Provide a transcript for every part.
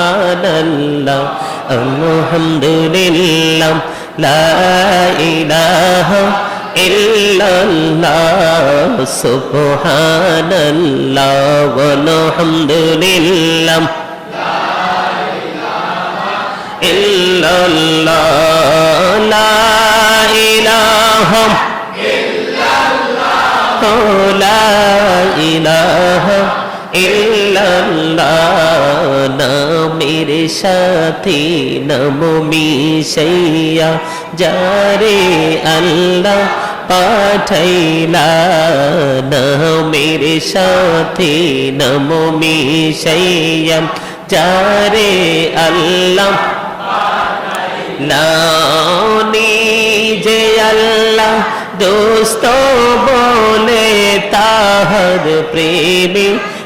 সুবহানাল্লাহ আলহামদুলিল্লাহ লা ইলাহা ইল্লাল্লাহ সুবহানাল্লাহ আলহামদুলিল্লাহ ইল্লাল্লাহ লা ইলাহা লা ইলাহা ইল্লাল্লাহ নামের সাথে নম মিশাইয়া, যারে আল্লাহ পাঠাইলা, নামের সাথে নম মিশাইয়া, যারে আল্লাহ লানি যে আল্লাহ দোস্ত বলে, তাহার প্রেমী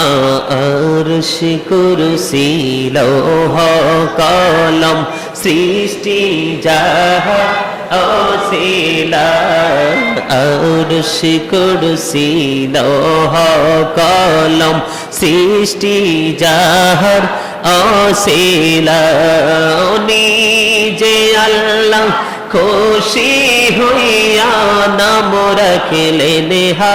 আরশ কুরসি লৌহ কলম সৃষ্টি যাহা অশিলা। আরশ কুরসি লৌহ কলম সৃষ্টি যাহার অশিলা। নিজে আল্লাহ খুশি হইয়া নাম রাখলেন হা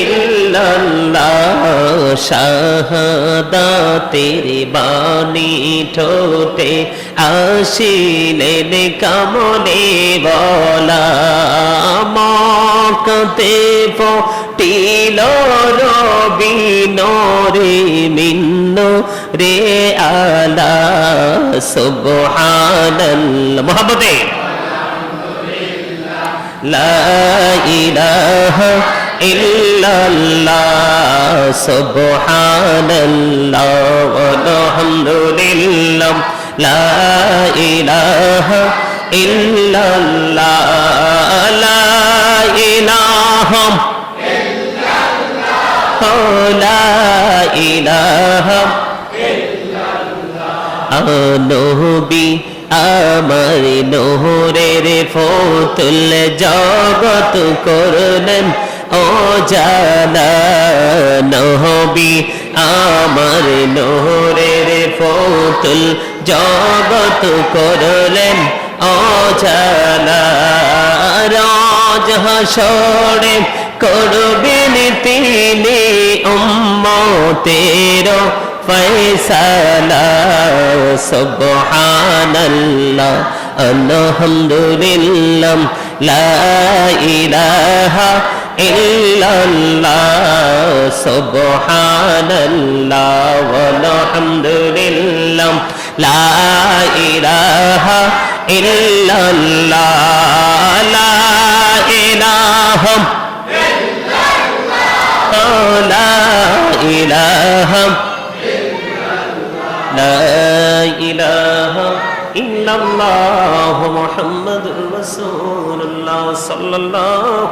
ইল্লাল্লাহ, শাহাদাতের বাণী ঠোঁটে আসিলেন কামনে বলা। মকতে ফটিল রবি নরে মিন্ন রে আলা সুবহানাল মহাবতে লা ইলাহা ইল্লাল্লাহ, সুবহানাল্লাহ ওয়া আলহামদুলিল্লাহ লা ইলাহা ইল্লাল্লাহ, লা ইলাহা লা ইলাহা নবী আমার নোহরের ফতুল জগত করলেন। ও জানা নহবি আমার নহরের ফতুল জগত করলেন। ও জানা, রাজ হাসরে করবেন তিনি উম্মতের ফৈসালা সুবহানাল্লাহ, আলহামদুলিল্লাহ, লা ইলাহা ইল্লাল্লাহ সুবহানাল্লাহ আলহামদুলিল্লাহ লা ইলাহা ইল্লাল্লাহ লা ইলাহা লা ইলাহা لا إله إلا الله محمد رسول الله صلى الله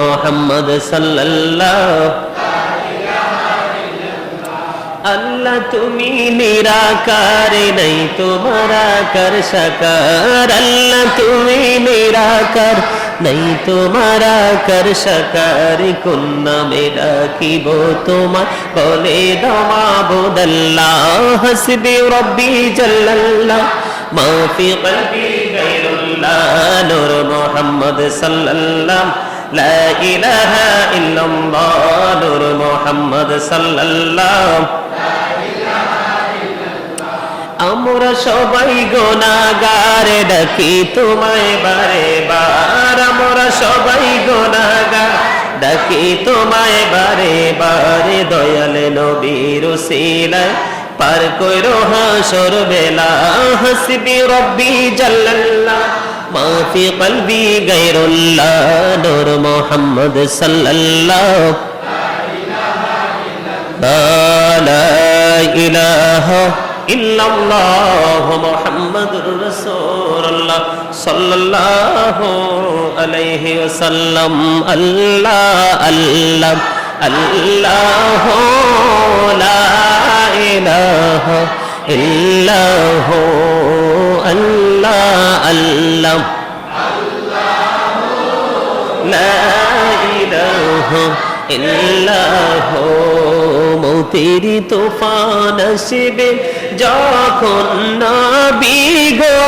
মোহাম্মদ আল্লাহ তুমি নিরাকার, নাই তোমার আকার সাকার। আল্লাহ তুমি নিরাকার, নাই তোমার আকার সাকার। কোন নামে তোমার? বলে হসবি রব্বি মাফি কলবি গায়রুল্লাহ নূর মুহাম্মদ সাল্লাল্লাহ, লা ইলাহা ইল্লাল্লাহ নূর মুহাম্মদ সাল্লাল্লাহ। আমরা সবাই গোনাগার ডাকি তোমায় বারে বার আমরা সবাই গোনাগার ডাকি তোমায় বারে বারে দয়াল নবীর সিলায় পার কইরো হাসর বেলা, হাসবি রব্বি জাল্লাল্লাহ। ما في قلبي غير الله نور محمد صلى الله لا إله إلا الله محمد رسول الله صلى الله عليه وسلم. الله الله الله لا إله إلا هو الله. আল্লাহ। মতির তোফান শিবে যখন বিগো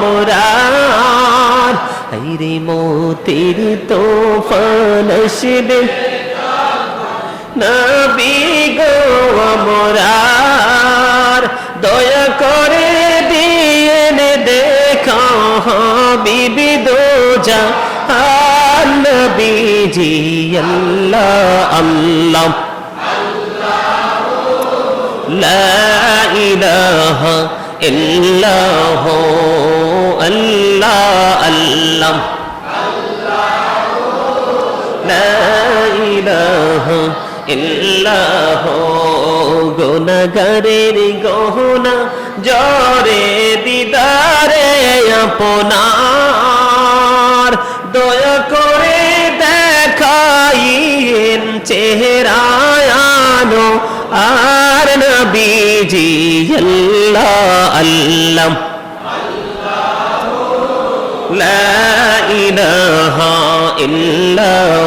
মোরার হরে মতির তোফান শিবে না বিগো মোরার হাবিবি দোজা নবীজি, আল্লাহ আল্লাহ। লা ইলাহা ইল্লাহ, আল্লাহ আল্লাহ। লা ইলাহা ইল্লাহ গোনাগারের গহনা জরে দিদারে আপনার দয়া করে দেখাইন চেহারায়ানো আর নবীজি আল্লাহ আল্লাহ لا إله إلا